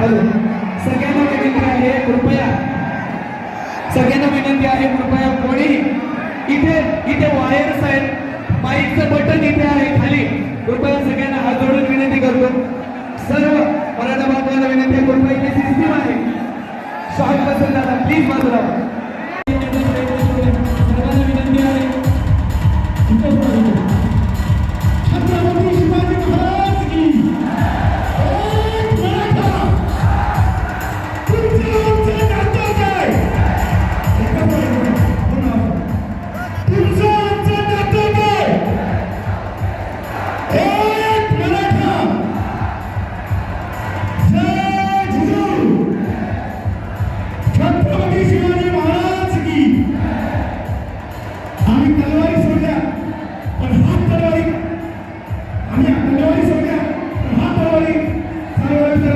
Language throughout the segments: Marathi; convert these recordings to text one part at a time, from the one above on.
हॅलो सगळ्यांना विनंती आहे कृपया. सगळ्यांना विनंती आहे कृपया कोणी इथे इथे वायर्स आहेत. माईकचं बटन इथे आहे खाली. कृपया सगळ्यांना हात जोडून विनंती करतो. सर्व मराठा बांधवांना विनंती आहे कृपया इथे सिस्टीम आहे. शॉर्ट बसून दादा प्लीज बाजूला.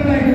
Amen.